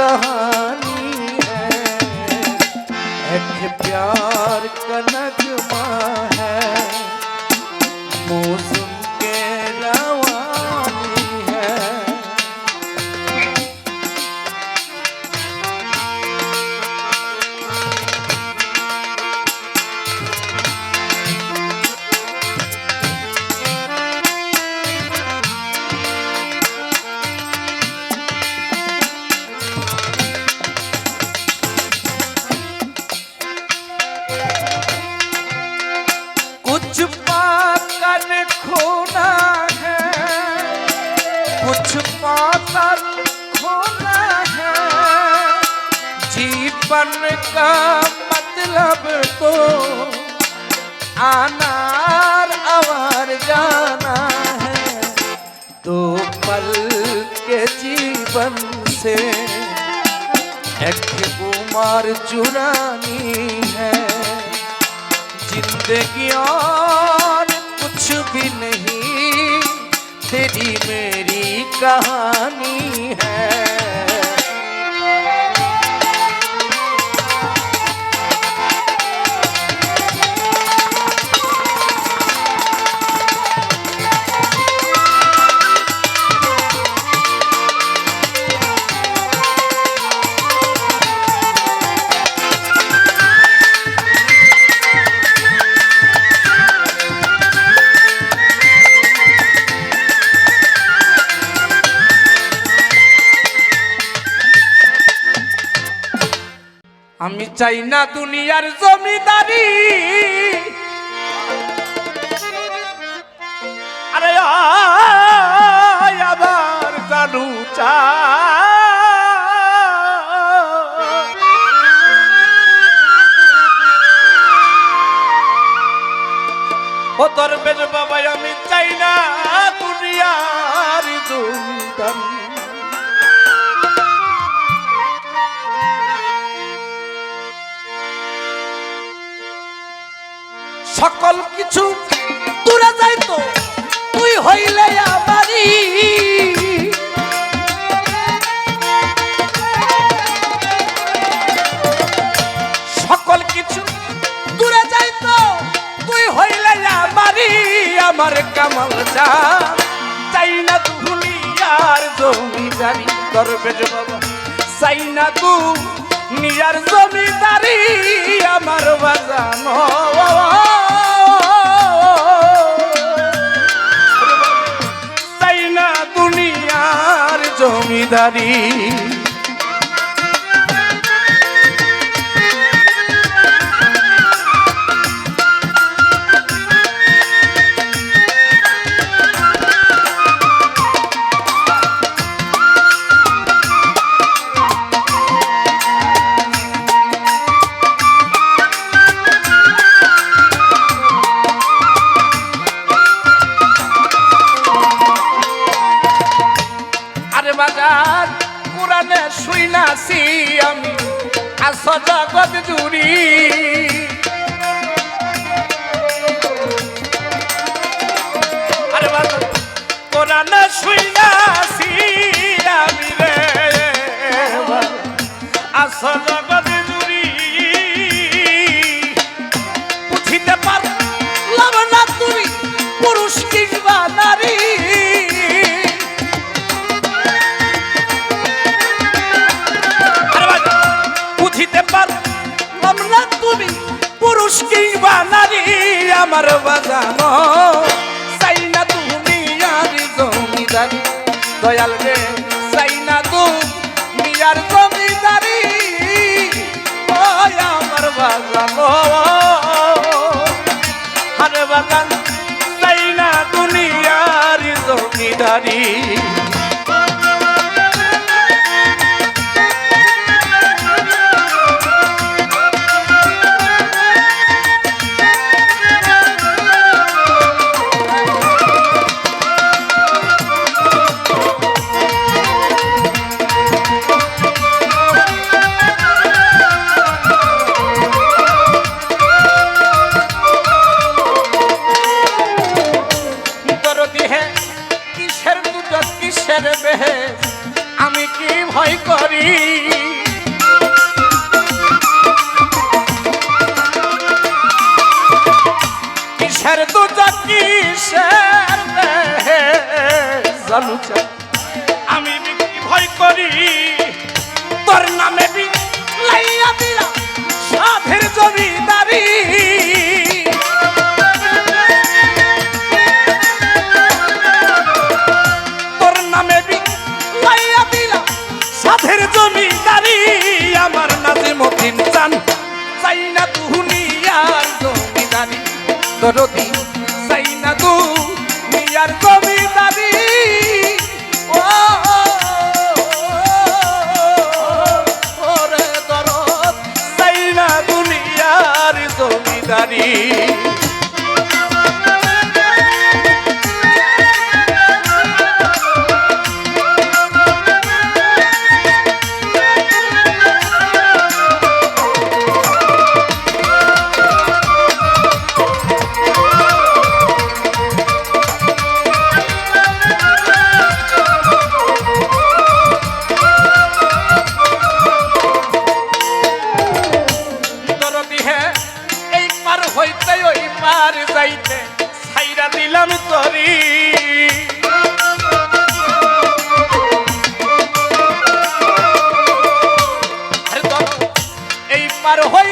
कहानी है। प्यार कनक है। मौसम पाकर खोना है। जीवन का मतलब तो आना और जाना है। दो पल के जीवन से एक उमर चुरानी है। ज़िंदगी और कुछ भी नहीं, तेरी मेरी कहानी है। চাই না দুনিয়ার জমিদারি। আরে আবার জানু ও তোর বেশ বাবাই আমি করবে বাবা চাই না তু নিজার জমিদারি আমার বাজান। চাই না দুনিয়ার জমিদারি জমিদারি দয়াল রে, চাই না তু মিয়ার জমিদারি। ওই আমার বাজানো আরে বাজান চাই না দুনিয়ার জমিদারি। চাল আমি বিক্রি ভয় করি। তোর নামে লাইয়া দিলাম সাধের জমিদারি। তোর নামে লাইয়া দিলাম সাধের জমিদারি। আমার নাজে মতিন চান চাই না দুনিয়ার জমিদারি। দরদি হইতে ওই পার যাইতে সাইরা দিলাম তরি। এই পার হইতে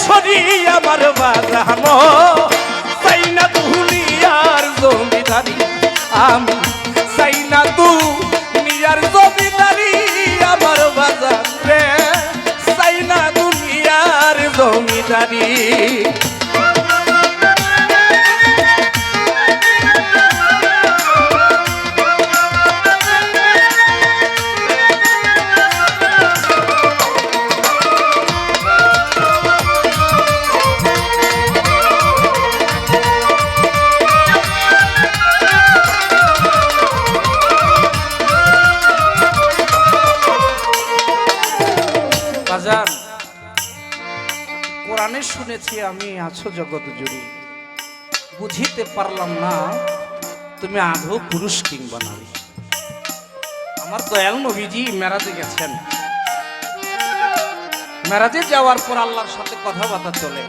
সুরে আমার বাজানো চাই না দুনিয়ার জমিদারি, আমি চাই না দুনিয়ার জমিদারি আমার বাজার রে। চাই না দুনিয়ার জমিদারি। আছো জগৎ জুড়ে। বুঝিতে পারলাম না, তুমি আধো পুরুষ কিংবা নারী। আমার দয়াল নবীজি মেরাজে গেছেন। মেরাজে যাওয়ার পর আল্লাহর সাথে কথাবার্তা চলে।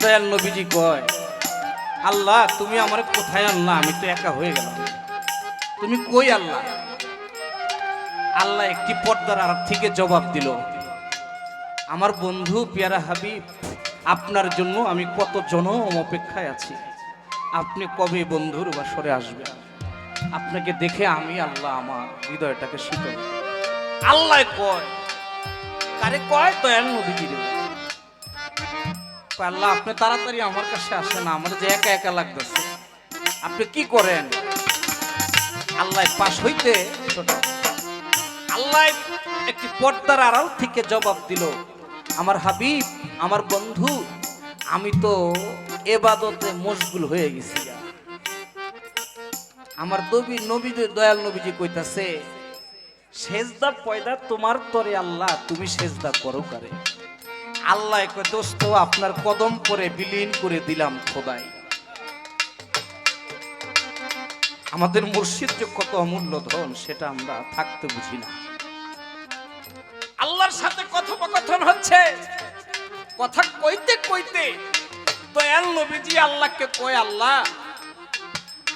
দয়াল নবীজি কয়, আল্লাহ, তুমি আমার কোথায় আনলা? আমি তো একা হয়ে গেলাম। তুমি কই আল্লাহ আল্লাহ একটি পর্দার আর থেকে জবাব দিল আমার বন্ধু পিয়ারা হাবিব, আপনার জন্য আমি কত জনম অপেক্ষায় আছি। আপনি কবে বন্ধুর বাসরে আসবেন? আপনাকে দেখে আমি আল্লাহ আমার হৃদয়টাকে শীতল আল্লাহ কয়, কারে কয়? দয়াল রে। আল্লাহ, আপনি তাড়াতাড়ি আমার কাছে আসেন, আমার যে একা একা লাগতেছে। আপনি কি করেন? আল্লাহ পাশ হইতে আল্লাহ একটি পর্দার আড়াল থেকে জবাব দিল আমার হাবিব, আমার বন্ধু, আমি তো এবাদতে মশগুল হয়ে গেছি। আমার দবি নবী দয়াল নবীজি কইতাছে, সেজদা পয়দা তোমার তরে আল্লাহ, তুমি সেজদা করো কারে? আল্লাহ দোস্ত, আপনার কদম করে বিলীন করে দিলাম খোদাই। আমাদের মসজিদ যে কত অমূল্য ধন, সেটা আমরা থাকতে বুঝি না। আল্লাহর সাথে কথোপকথন হচ্ছে। কথা কইতে কইতে দয়াল নবীজি আল্লাহকে কয়, আল্লাহ,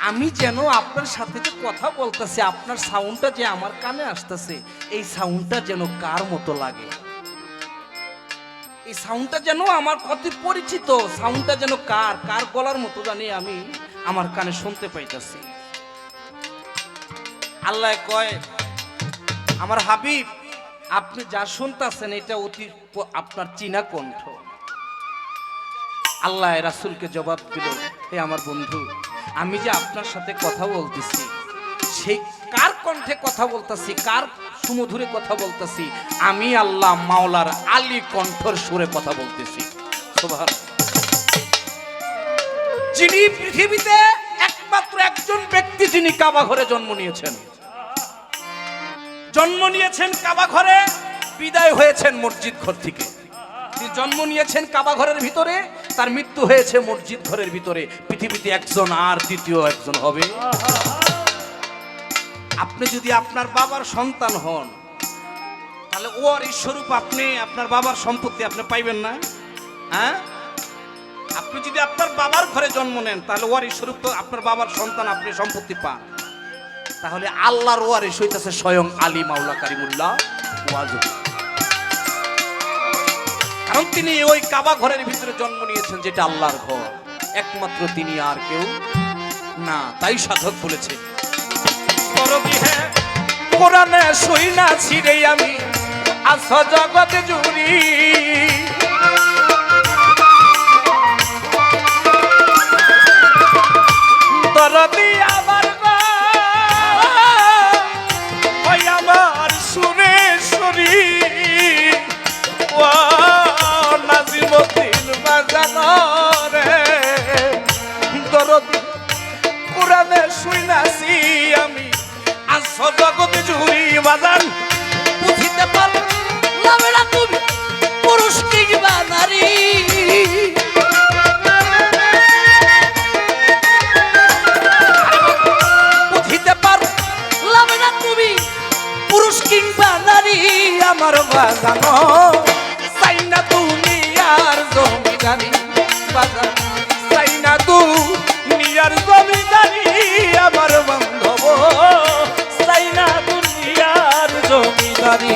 আমি যেন আপনার সাথে যে কথা বলতেছি, আপনার সাউন্ডটা যে আমার কানে আসতেছে, এই সাউন্ডটা যেন কার মতো লাগে? এই সাউন্ডটা যেন আমার অতি পরিচিত, সাউন্ডটা যেন কার কার গলার মতো জানি আমি আমার কানে শুনতে পাইতেছি। আল্লাহ কয়, আমার হাবিব আপনি যা শুনতেছেন, এটা অতি আপনার চীনা কণ্ঠ। আল্লাহ রাসুলকে জবাব দিল, হে আমার বন্ধু, আমি যে আপনার সাথে কথা বলতেছি, সেই কার কণ্ঠে কথা বলতেছি, কার সুমধুরে কথা বলতেছি, আমি আল্লাহ মাওলার আলী কণ্ঠর সুরে কথা বলতেছি। যিনি পৃথিবীতে একমাত্র একজন ব্যক্তি যিনি কাবা ঘরে জন্ম নিয়েছেন। জন্ম নিয়েছেন কাবা ঘরে, বিদায় হয়েছেন মসজিদ ঘর থেকে। তিনি জন্ম নিয়েছেন কাবা ঘরের ভিতরে, তার মৃত্যু হয়েছে মসজিদ ঘরের ভিতরে। পৃথিবীতে একজন আর দ্বিতীয় একজন হবে। আপনি যদি আপনার বাবার সন্তান হন, তাহলে ওর স্বরূপ আপনি, আপনার বাবার সম্পত্তি আপনি পাইবেন না। হ্যাঁ? আপনি যদি আপনার বাবার ঘরে জন্ম নেন, তাহলে ওয়ারিশ স্বরূপ তো আপনার বাবার সন্তান, আপনি সম্পত্তি পান। তাহলে আল্লাহর ওয়ারিশ হইতেছে স্বয়ং আলী মাওলা কারিমুল্লাহ। কারণ তিনি ওই কাবা ঘরের ভিতরে জন্ম নিয়েছেন যেটা আল্লাহর ঘর। একমাত্র তিনি আর কেউ না, তাই সাধক বলেছে। কোরআনে শুই না ছিড়ে আমি আস জগৎ জুড়ি। দরদি আমার বাজানো। চাই না তুমি আর জমিদারি বাজান। চাই না তুমি আর জমিদারি আমার বান্ধব। চাই না আর জমিদারি।